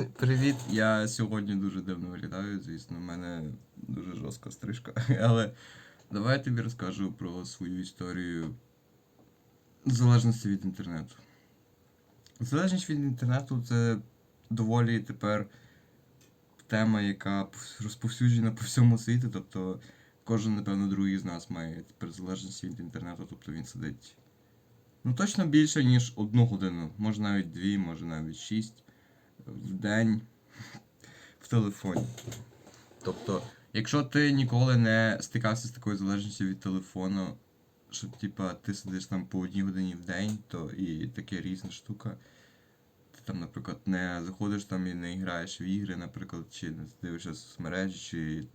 Привіт, я сьогодні дуже дивно виглядаю, звісно, в мене дуже жорстка стрижка. Але давай я тобі розкажу про свою історію залежності від інтернету. Залежність від інтернету це доволі тепер тема, яка розповсюджена по всьому світу. Тобто кожен, напевно, другий з нас має тепер залежність від інтернету, тобто він сидить. Ну, точно більше, ніж одну годину, може навіть дві, може навіть шість в день в телефоні. Тобто, якщо ти ніколи не стикався з такою залежністю від телефону, що типа ти сидиш там по одній годині в день, то і таке різна штука. Ти там, наприклад, не заходиш там і не граєш в ігри, наприклад, чи не дивишся соцмережі, чи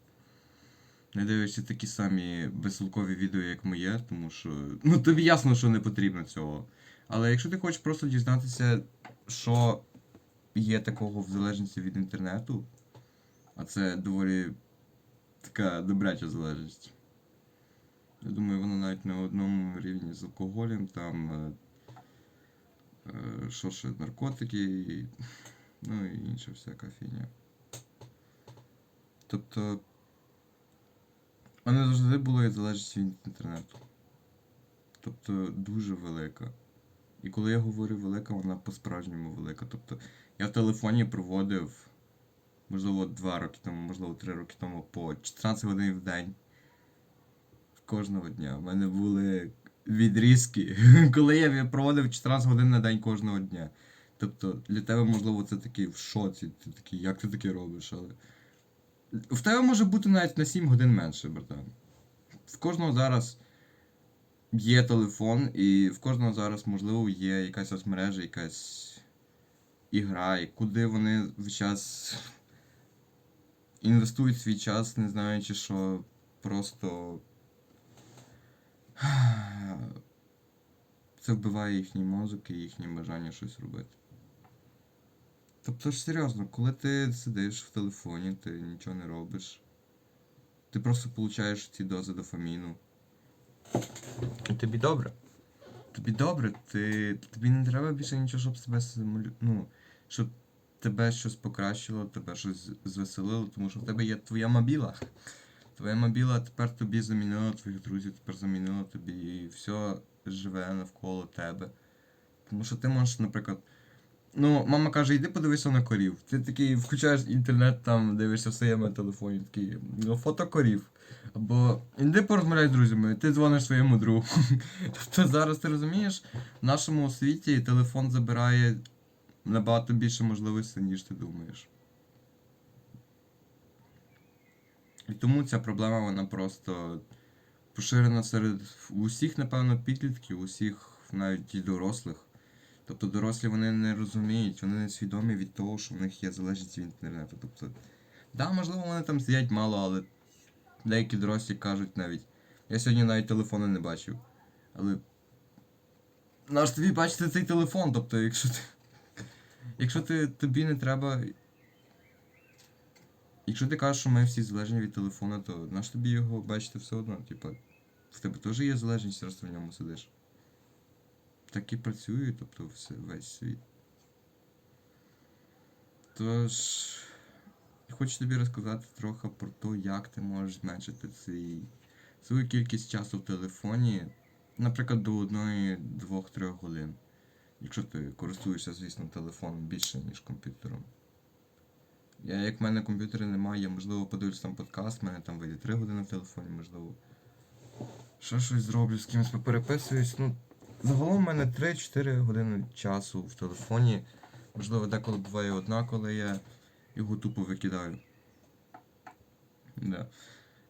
не дивишся такі самі безсилкові відео, як моє, тому що ну тобі ясно, що не потрібно цього. Але якщо ти хочеш просто дізнатися, що є такого в залежності від інтернету, а це доволі така добряча залежність. Я думаю, воно навіть на одному рівні з алкоголем, там е, е, що ще, наркотики, і, ну і інша всяка фігня. Тобто. Мене завжди було залежність від інтернету. Тобто дуже велика. І коли я говорю велика, вона по-справжньому велика. Тобто я в телефоні проводив, можливо, 2 роки тому, можливо, 3 роки тому по 14 годин в день. Кожного дня. У мене були відрізки, коли я проводив 14 годин на день кожного дня. Тобто для тебе, можливо, це такий в шоці. Ти такий, як ти таке робиш, але. В тебе може бути навіть на 7 годин менше, братан. В кожного зараз є телефон, і в кожного зараз, можливо, є якась соцмережа, якась і куди вони весь час інвестують свій час, не знаючи, що просто це вбиває їхній мозок і їхнє бажання щось робити. Тобто ж серйозно, коли ти сидиш в телефоні, ти нічого не робиш. Ти просто получаєш ці дози дофаміну. І тобі добре. Тобі добре, ти, тобі не треба більше нічого, щоб себе ну, щоб тебе щось покращило, тебе щось звеселило, тому що в тебе є твоя мобіла. Твоя мобіла тепер тобі замінила твоїх друзів, тепер замінила тобі і все живе навколо тебе. Тому що ти можеш, наприклад. Ну, мама каже, йди подивися на корів. Ти такий включаєш інтернет, там дивишся в своєму телефоні, такий ну, фото корів. Або іди порозмовляй з друзями, ти дзвониш своєму другу. Тобто зараз ти розумієш, в нашому світі телефон забирає набагато більше можливостей, ніж ти думаєш. І тому ця проблема, вона просто поширена серед усіх, напевно, підлітків, усіх навіть і дорослих. Тобто дорослі вони не розуміють, вони не свідомі від того, що в них є залежність від інтернету. Тобто, да, можливо, вони там сидять мало, але деякі дорослі кажуть навіть. Я сьогодні навіть телефону не бачив. Але. Наш тобі бачити цей телефон, тобто, якщо ти. Якщо ти тобі не треба. Якщо ти кажеш, що ми всі залежні від телефону, то наш тобі його бачити все одно, типа, в тебе теж є залежність, раз ти в ньому сидиш так і працює, тобто все, весь світ. Тож, я хочу тобі розказати трохи про те, як ти можеш зменшити свій, свою кількість часу в телефоні, наприклад, до 1-2-3 годин. Якщо ти користуєшся, звісно, телефоном більше, ніж комп'ютером. Я, як в мене комп'ютера немає, я можливо подивлюсь там подкаст, в мене там вийде 3 години в телефоні, можливо. Ще щось зроблю, з кимось попереписуюсь. Ну, Загалом в мене 3-4 години часу в телефоні. Можливо, деколи буває одна, коли я його тупо викидаю. Да.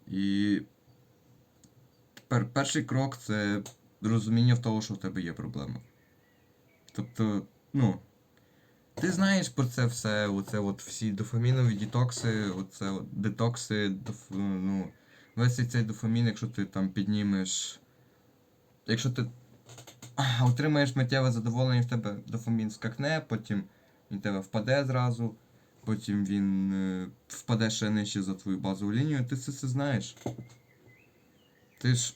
І тепер перший крок це розуміння в того, що в тебе є проблема. Тобто, ну, ти знаєш про це все, оце от всі дофамінові дітокси, оце от детокси, доф, ну, весь цей дофамін, якщо ти там піднімеш. Якщо ти отримаєш миттєве задоволення, в тебе дофамін скакне, потім він тебе впаде зразу, потім він е, впаде ще нижче за твою базову лінію, ти це все знаєш. Ти ж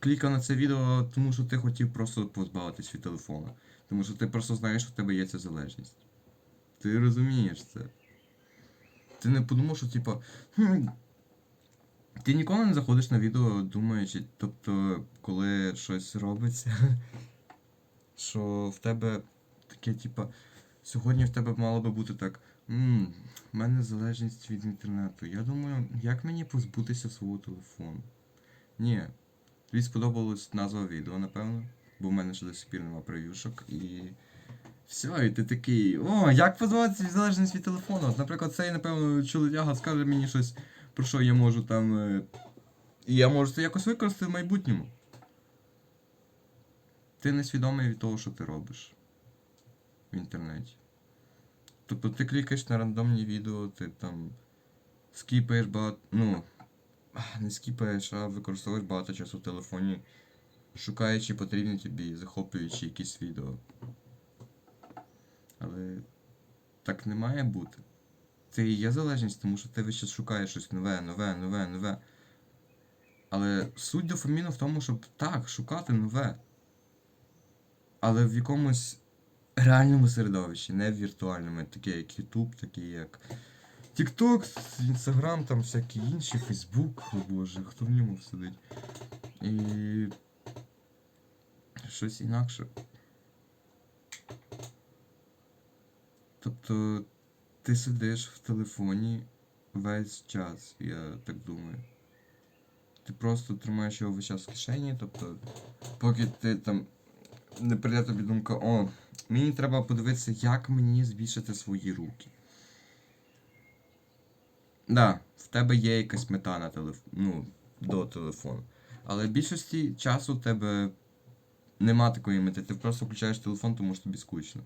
клікав на це відео, тому що ти хотів просто позбавитись від телефона. Тому що ти просто знаєш, що в тебе є ця залежність. Ти розумієш це. Ти не подумав, що типа. «Хм, Ти ніколи не заходиш на відео, думаючи, тобто, коли щось робиться, що в тебе таке, типа, сьогодні в тебе мало би бути так. Ммм, в мене залежність від інтернету. Я думаю, як мені позбутися свого телефону? Ні. Тобі сподобалась назва відео, напевно, бо в мене ще до сих пір нема прев'юшок і. Все, і ти такий. О, як позбавитися від залежності від телефону? Наприклад, цей, напевно, чолов'яга скаже мені щось, про що я можу там. е, І я можу це якось використати в майбутньому. Ти не свідомий від того, що ти робиш в інтернеті. Тобто ти клікаєш на рандомні відео, ти там скіпаєш багато. Ну. Не скіпаєш, а використовуєш багато часу в телефоні, шукаючи потрібні тобі, захоплюючи якісь відео. Але так не має бути. Це і є залежність, тому що ти весь час шукаєш щось нове, нове, нове, нове. Але суть дофаміну в тому, щоб так, шукати нове. Але в якомусь реальному середовищі, не в віртуальному, таке як YouTube, таке як TikTok, Instagram, там всякі інші, Facebook, о боже, хто в ньому сидить. І щось інакше. Тобто ти сидиш в телефоні весь час, я так думаю. Ти просто тримаєш його весь час в кишені, тобто, поки ти там не прийде тобі думка, о, мені треба подивитися, як мені збільшити свої руки. Да, в тебе є якась мета на телеф... ну, до телефону. Але в більшості часу в тебе нема такої мети. Ти просто включаєш телефон, тому що тобі скучно.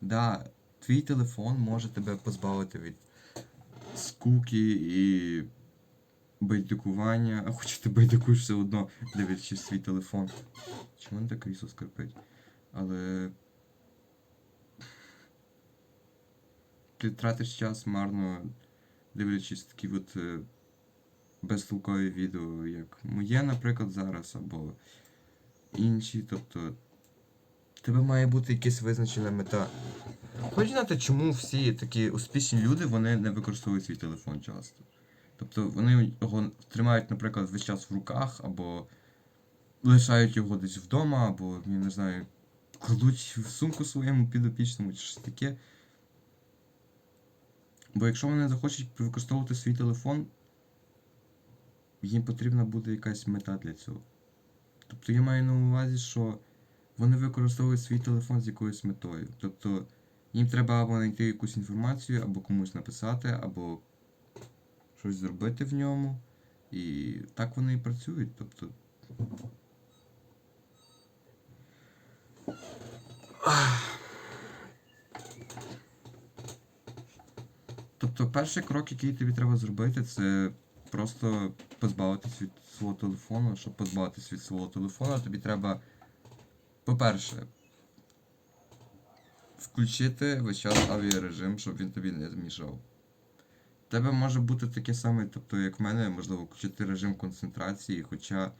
Да, твій телефон може тебе позбавити від скуки і байдикування. А хоч ти байдикуєш все одно, дивлячись свій телефон. Чому не так крісло скрипить? Але. Ти тратиш час марно, дивлячись такі от е, безтолкові відео, як моє, наприклад, зараз, або інші. Тобто. Тебе має бути якась визначена мета. Хочеш знати, чому всі такі успішні люди вони не використовують свій телефон часто? Тобто вони його тримають, наприклад, весь час в руках, або лишають його десь вдома, або, я не знаю, кладуть в сумку своєму підопічному чи щось таке. Бо якщо вони захочуть використовувати свій телефон, їм потрібна буде якась мета для цього. Тобто я маю на увазі, що вони використовують свій телефон з якоюсь метою. Тобто їм треба або знайти якусь інформацію, або комусь написати, або щось зробити в ньому. І так вони і працюють. Тобто. Тобто перший крок, який тобі треба зробити, це просто позбавитись від свого телефону. Щоб позбавитись від свого телефону, тобі треба, по-перше, включити весь час авіарежим, щоб він тобі не змішав. Тебе може бути таке саме, тобто, як в мене, можливо, включити режим концентрації, хоча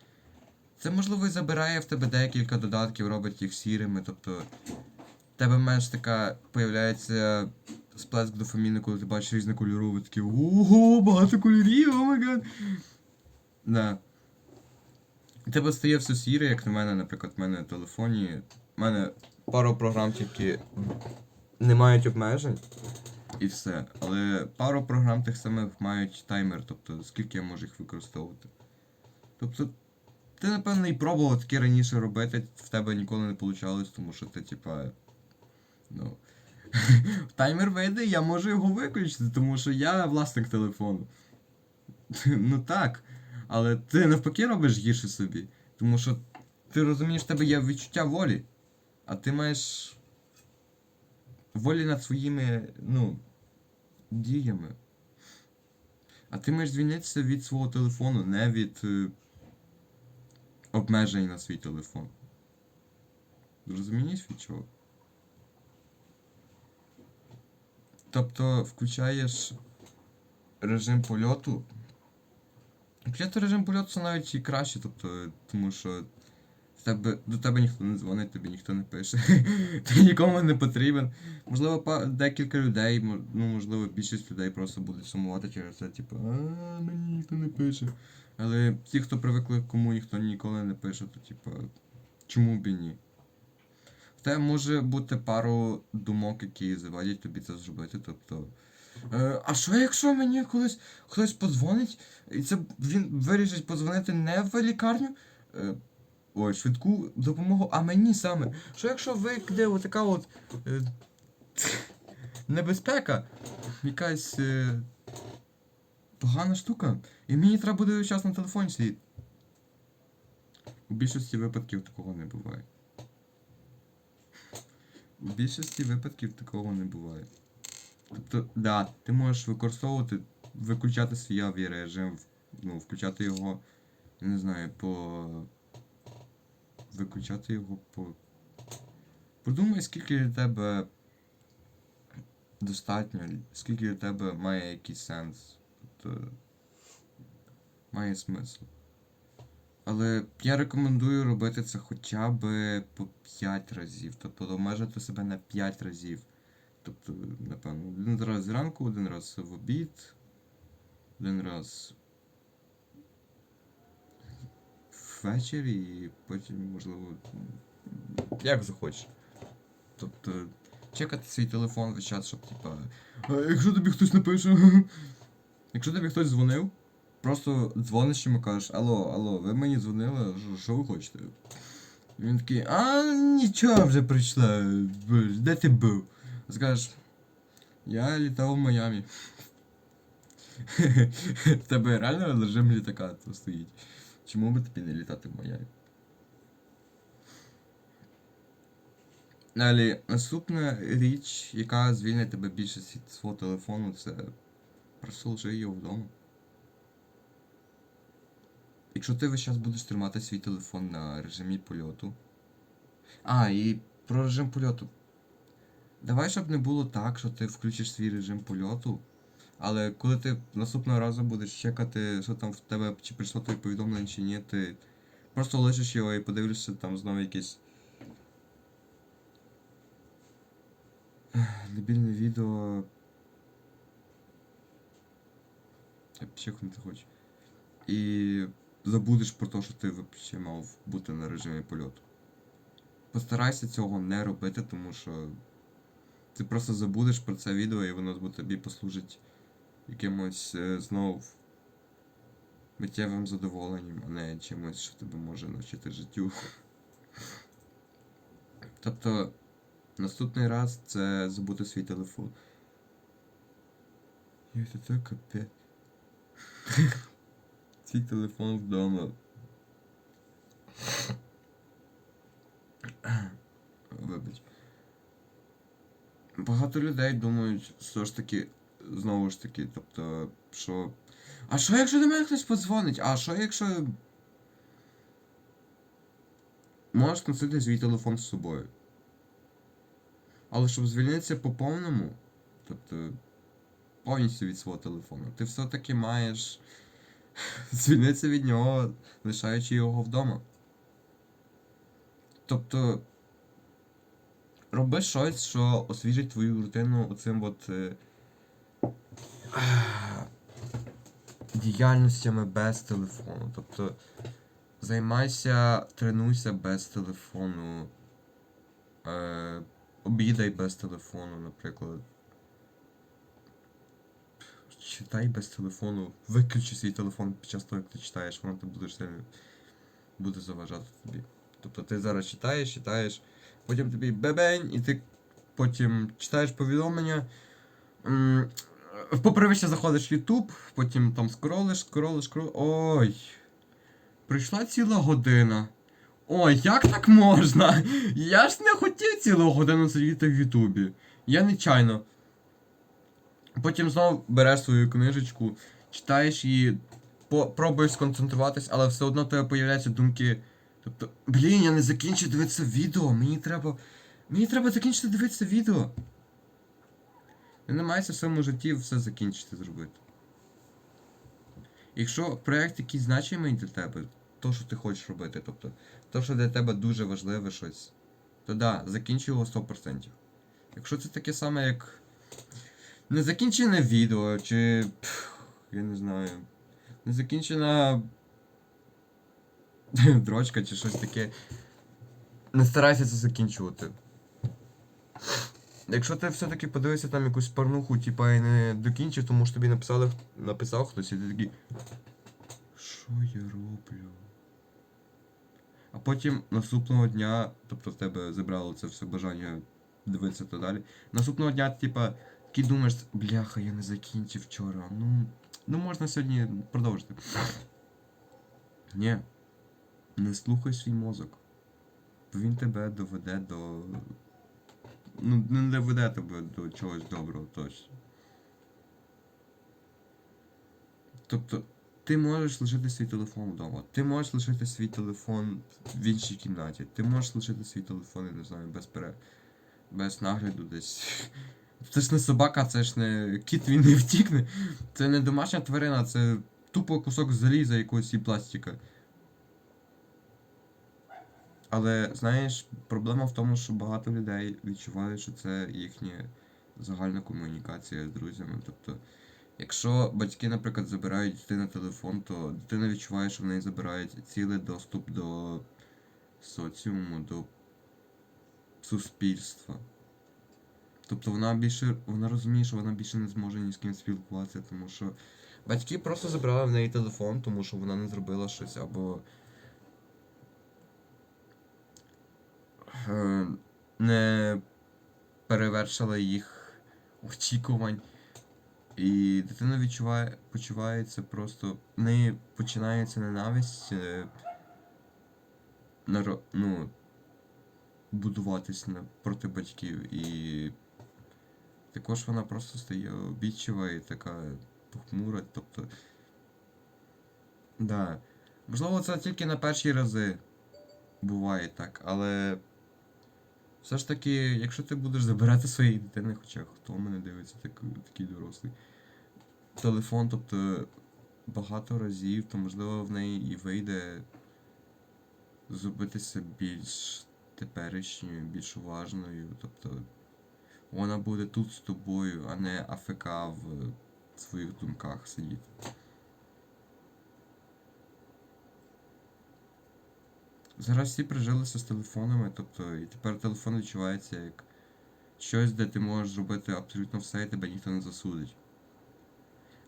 це, можливо, і забирає в тебе декілька додатків, робить їх сірими, тобто тебе менш така появляється сплеск дофаміну, коли ти бачиш різнокольорові такі ого, багато кольорів, о май гад. Да. Тебе стає все сіре, як на мене, наприклад, в мене на телефоні. У мене пару програм тільки не мають обмежень. І все. Але пару програм тих самих мають таймер, тобто скільки я можу їх використовувати. Тобто, ти, напевно, і пробував таке раніше робити, в тебе ніколи не вийшло, тому що ти, типа. Ну. Таймер вийде, я можу його виключити, тому що я власник телефону. Ну так. Але ти навпаки робиш гірше собі. Тому що ти розумієш, в тебе є відчуття волі, а ти маєш волі над своїми, ну, діями. А ти маєш звільнитися від свого телефону, не від е, обмежень на свій телефон. Розумієш від чого? Тобто включаєш режим польоту. Включати режим польоту це навіть і краще, тобто, тому що тебе, до тебе ніхто не дзвонить, тобі ніхто не пише. Ти нікому не потрібен. Можливо, декілька людей, ну можливо, більшість людей просто будуть сумувати через це, типу, а мені ніхто не пише. Але ті, хто привикли, кому ніхто ніколи не пише, то типу, чому б і ні? Тебе може бути пару думок, які завадять тобі це зробити. Тобто. Е, а що якщо мені колись хтось подзвонить, і це він вирішить подзвонити не в лікарню? Е, ой, швидку допомогу, а мені саме. Що якщо викде отака от е, небезпека, якась е, погана штука, і мені треба буде час на телефоні сидіти. У більшості випадків такого не буває. У більшості випадків такого не буває. Тобто, да, ти можеш використовувати, виключати свій авіарежим, ну, включати його, я не знаю, по. Виключати його по. Подумай, скільки для тебе достатньо, скільки для тебе має якийсь сенс. Тобто. Має смисл. Але я рекомендую робити це хоча б по 5 разів. Тобто обмежити себе на 5 разів. Тобто, напевно, один раз зранку, один раз в обід, один раз ввечері і потім, можливо, як захочеш. Тобто, чекати свій телефон весь час, щоб, типа. Якщо тобі хтось напише. Якщо тобі хтось дзвонив, просто дзвониш йому кажеш, алло, алло, ви мені дзвонили, що- ви хочете? Він такий, а нічого вже прийшла, де ти був? Скажеш, я літав в Майамі. Тебе реально режим літака тут стоїть. Чому би тобі не літати в Майамі? Далі, наступна річ, яка звільнить тебе більше від свого телефону, це просто лежи його вдома. Якщо ти весь час будеш тримати свій телефон на режимі польоту. А, і про режим польоту. Давай, щоб не було так, що ти включиш свій режим польоту, але коли ти наступного разу будеш чекати, що там в тебе, чи прийшло тобі повідомлення, чи ні, ти просто лишиш його і подивишся там знову якесь. Дебільне відео. Я чекнути хочу. І забудеш про те, що ти взагалі мав бути на режимі польоту. Постарайся цього не робити, тому що ти просто забудеш про це відео і воно тобі послужить якимось е, знову миттєвим задоволенням, а не чимось, що тебе може навчити життю. Тобто, наступний раз це забути свій телефон. І це капець. Свій телефон вдома. Вибач. Багато людей думають, все ж таки, знову ж таки, тобто, що. А що якщо до мене хтось подзвонить? А що якщо. Можеш носити свій телефон з собою. Але щоб звільнитися по повному, тобто повністю від свого телефону, ти все-таки маєш звільнитися від нього, лишаючи його вдома. Тобто. Роби щось, що освіжить твою рутину оцим от. Е... діяльностями без телефону. Тобто. Займайся, тренуйся без телефону. Е... Обідай без телефону, наприклад. Читай без телефону. Виключи свій телефон під час того, як ти читаєш, воно ти будеш сильно буде заважати тобі. Тобто ти зараз читаєш, читаєш, потім тобі бебень, і ти потім читаєш повідомлення. м, По заходиш в YouTube, потім там скролиш, скролиш, скролиш. Ой. Прийшла ціла година. Ой, як так можна? Я ж не хотів цілу годину сидіти в Ютубі. Я нечайно. Потім знову береш свою книжечку, читаєш її, по- пробуєш сконцентруватись, але все одно тебе появляються думки. Тобто, блін, я не закінчив дивитися відео, мені треба. Мені треба закінчити дивитися відео. Не маєшся в своєму житті все закінчити зробити. Якщо проєкт якийсь значимий для тебе, то, що ти хочеш робити. Тобто, то, що для тебе дуже важливе щось, то да, закінчуй його 100%. Якщо це таке саме, як незакінчене відео, чи. пф, я не знаю. Незакінчена дрочка чи щось таке. Не старайся це закінчувати. Якщо ти все-таки подивишся там якусь порнуху, типа і не докінчив, тому що тобі написали, написав хтось, і ти такий. Що я роблю? А потім наступного дня, тобто в тебе забрало це все бажання дивитися то далі. Наступного дня, типа, такий думаєш, бляха, я не закінчив вчора. Ну, ну можна сьогодні продовжити. Ні. Не слухай свій мозок. Бо він тебе доведе до. Ну, не доведе тебе до чогось доброго точно. Тобто, ти можеш лишити свій телефон вдома, ти можеш лишити свій телефон в іншій кімнаті, ти можеш лишити свій телефон, я не знаю, без пере... без нагляду десь. Це ж не собака, це ж не кіт, він не втікне. Це не домашня тварина, це тупо кусок заліза якогось і пластика. Але знаєш, проблема в тому, що багато людей відчувають, що це їхня загальна комунікація з друзями. Тобто, якщо батьки, наприклад, забирають дитини телефон, то дитина відчуває, що в неї забирають цілий доступ до соціуму, до суспільства. Тобто вона більше, вона розуміє, що вона більше не зможе ні з ким спілкуватися, тому що батьки просто забрали в неї телефон, тому що вона не зробила щось або. е, не перевершила їх очікувань. І дитина відчуває, почувається просто. В неї починається ненависть е, ну, будуватись проти батьків. І також вона просто стає обідчива і така похмура. Тобто. Да. Можливо, це тільки на перші рази буває так, але все ж таки, якщо ти будеш забирати своєї дитини, хоча хто мене дивиться, так, такий дорослий, телефон, тобто багато разів, то можливо в неї і вийде зробитися більш теперішньою, більш уважною. Тобто вона буде тут з тобою, а не АФК в своїх думках сидіти. Зараз всі прижилися з телефонами, тобто і тепер телефон відчувається як щось, де ти можеш зробити абсолютно все і тебе ніхто не засудить.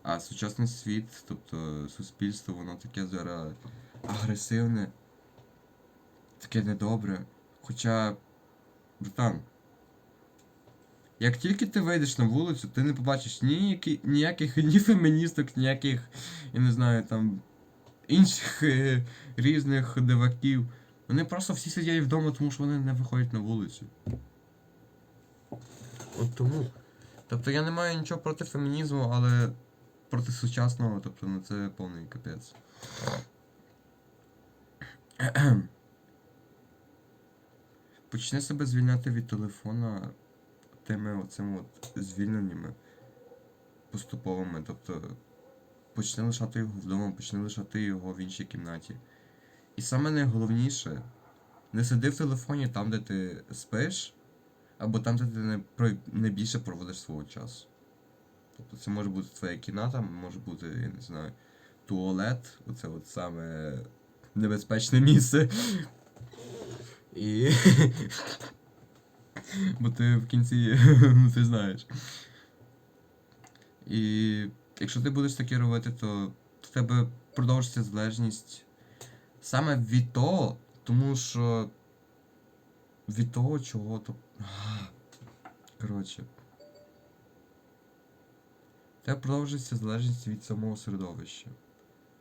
А сучасний світ, тобто суспільство, воно таке зараз агресивне, таке недобре. Хоча, братан, як тільки ти вийдеш на вулицю, ти не побачиш ніякі, ніяких ні феміністок, ніяких, я не знаю, там інших е, різних диваків. Вони просто всі сидять вдома, тому що вони не виходять на вулицю. От тому. Тобто я не маю нічого проти фемінізму, але проти сучасного, тобто ну це повний капець. Почни себе звільняти від телефона тими оцими от звільненнями поступовими. Тобто почни лишати його вдома, почни лишати його в іншій кімнаті. І саме найголовніше, не сиди в телефоні там, де ти спиш, або там, де ти не, не більше проводиш свого часу. Тобто це може бути твоя кімната, може бути, я не знаю, туалет, оце от саме небезпечне місце. І. Бо ти в кінці ти знаєш. І якщо ти будеш таке робити, то в тебе продовжиться залежність саме від того, тому що від того, чого то. Коротше. Тебе продовжується залежність від самого середовища.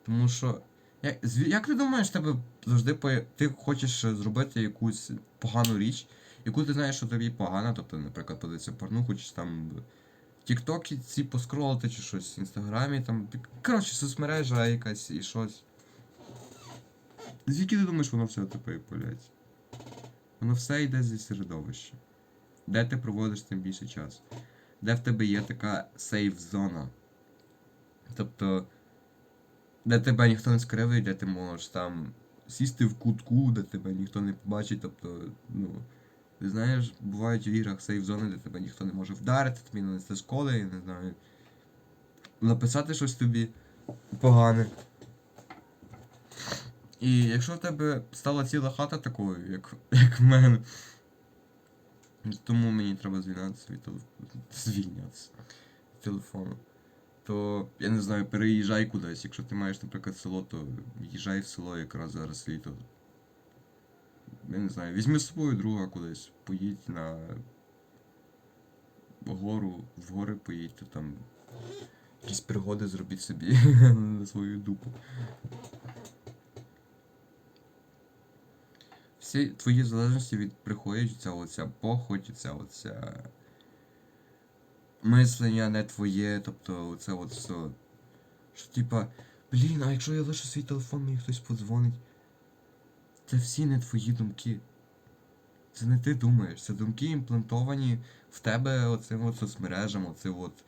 Тому що. Як, як ти думаєш, тебе завжди ти хочеш е, зробити якусь погану річ, яку ти знаєш, що тобі погана, тобто, наприклад, подивитися порнуху, чи там Тіктокі ці поскролити, чи щось в інстаграмі, там. Коротше, соцмережа якась і щось. Звідки ти думаєш, воно все тепер появляється? Воно все йде зі середовища. Де ти проводиш тим більше часу? Де в тебе є така сейф-зона? Тобто, де тебе ніхто не скривить, де ти можеш там сісти в кутку, де тебе ніхто не побачить. Тобто, ну. Ти знаєш, бувають в іграх сейф зони, де тебе ніхто не може вдарити, тобі нанести школи, я не знаю. Написати щось тобі погане. І якщо в тебе стала ціла хата такою, як, як в мене. Тому мені треба звільнятися від телефону. Звільнятися від телефону. То, я не знаю, переїжджай кудись. Якщо ти маєш, наприклад, село, то їжджай в село якраз зараз літо. Я не знаю, візьми з собою друга кудись, поїдь на гору, в гори поїдьте там. Якісь пригоди зробіть собі на свою дупу. Всі твої залежності від приходять ця оця похоть, ця оця мислення не твоє, тобто оце от все. Що типа, блін, а якщо я лишу свій телефон, мені хтось подзвонить. Це всі не твої думки. Це не ти думаєш, це думки імплантовані в тебе оцим от соцмережам, оцим от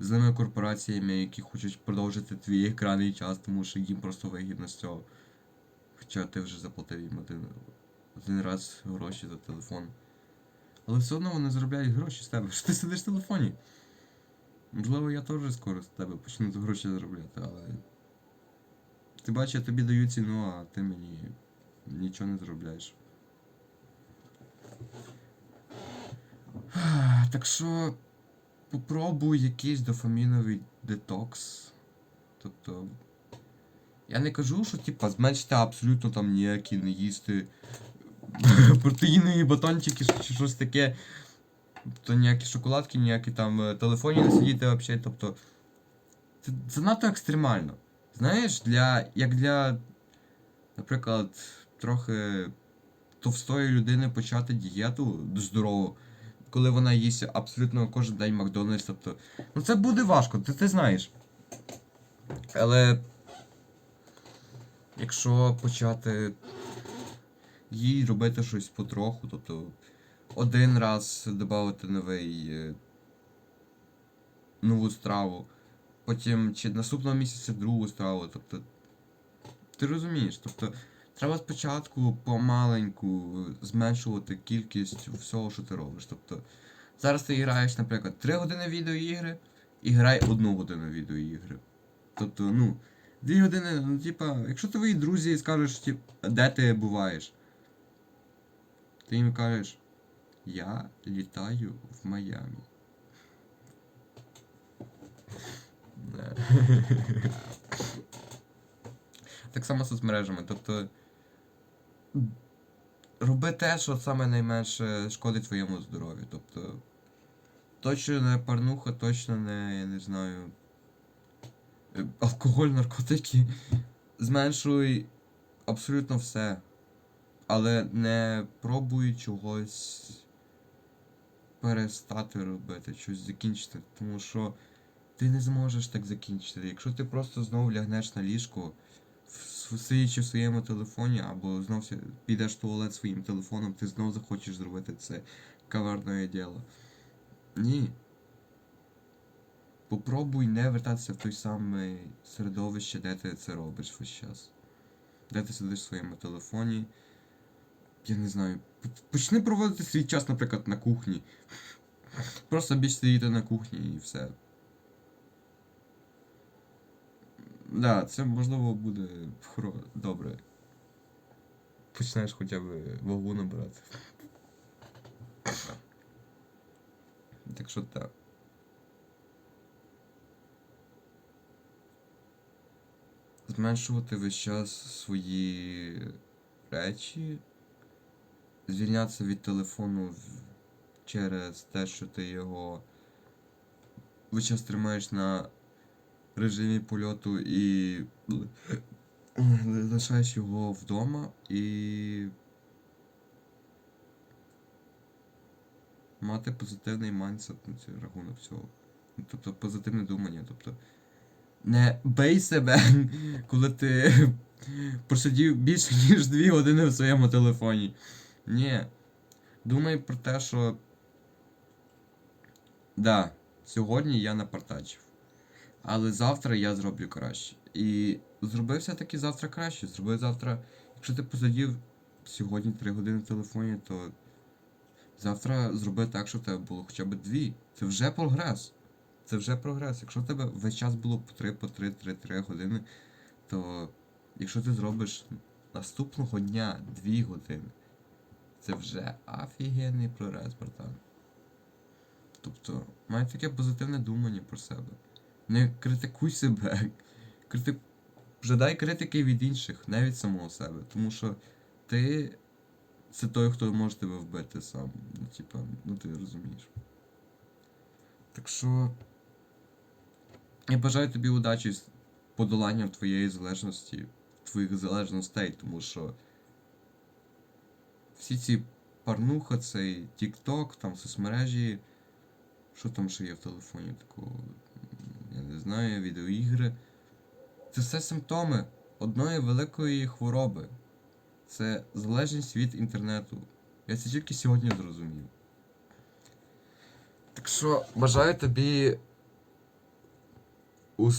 злими корпораціями, які хочуть продовжити твій екранний час, тому що їм просто вигідно з цього. Хоча ти вже заплатив їм один, один раз гроші за телефон. Але все одно вони заробляють гроші з тебе, що ти сидиш в телефоні. Можливо, я теж скоро з тебе почну гроші заробляти, але. Ти бачиш, я тобі даю ціну, а ти мені нічого не заробляєш. Так що попробуй якийсь дофаміновий детокс. Тобто. Я не кажу, що типа зменшити абсолютно там ніякі не їсти протеїнові батончики чи щось таке. Тобто ніякі шоколадки, ніякі там е, телефоні не сидіти взагалі. Тобто. Це занадто екстремально. Знаєш, для. як для. Наприклад, трохи товстої людини почати дієту здорову, коли вона їсть абсолютно кожен день Макдональдс. Тобто. Ну це буде важко, ти, ти знаєш. Але. Якщо почати їй робити щось потроху, тобто один раз додати новий. е, нову страву, потім чи наступного місяця другу страву, тобто. Ти розумієш, тобто треба спочатку помаленьку зменшувати кількість всього, що ти робиш. Тобто, зараз ти граєш, наприклад, 3 години відеоігри і грай 1 годину відеоігри. Тобто, ну, 2 години, ну, типа, якщо твої друзі скажеш, тип, де ти буваєш, ти їм кажеш, я літаю в Майамі. Так само з соцмережами. Тобто. Роби те, що саме найменше шкодить твоєму здоров'ю. Тобто. Точно не парнуха, точно не, я не знаю. е, Алкоголь, наркотики. Зменшуй абсолютно все. Але не пробуй чогось перестати робити, щось закінчити. Тому що ти не зможеш так закінчити. Якщо ти просто знову лягнеш на ліжко, сидячи в своєму телефоні, або знов підеш в туалет своїм телефоном, ти знов захочеш зробити це каверне діло. Ні. Попробуй не вертатися в той самий середовище, де ти це робиш весь час. Де ти сидиш в своєму телефоні. Я не знаю. Почни проводити свій час, наприклад, на кухні. Просто більш сидіти на кухні і все. Да, це можливо буде хоро... добре. Почнеш хоча б вагу набирати. Так що так. Зменшувати весь час свої речі. Звільнятися від телефону через те, що ти його весь час тримаєш на режимі польоту і лишаєш його вдома і мати позитивний майндсет на цей рахунок. Ну, Тобто позитивне думання. Тобто не бей себе, коли ти просидів більше ніж 2 години в своєму телефоні. Ні. Думай про те, що. Да, сьогодні я напартачив. Але завтра я зроблю краще. І зроби все-таки завтра краще. Зроби завтра Якщо ти посидів сьогодні 3 години в телефоні, то завтра зроби так, щоб тебе було хоча б 2. Це вже прогрес. Це вже прогрес. Якщо в тебе весь час було по 3, по 3, 3, 3 години, то якщо ти зробиш наступного дня 2 години, це вже офігенний прогрес, братан. Тобто, май таке позитивне думання про себе. Не критикуй себе. Крити... Жадай критики від інших, не від самого себе. Тому що ти це той, хто може тебе вбити сам. Ну, типа, ну ти розумієш. Так що. Я бажаю тобі удачі з подоланням твоєї залежності, твоїх залежностей, тому що всі ці парнуха, цей TikTok, там соцмережі. Що там ще є в телефоні такого? Знаю, відеоігри. Це все симптоми одної великої хвороби. Це залежність від інтернету. Я це тільки сьогодні зрозумів. Так що бажаю тобі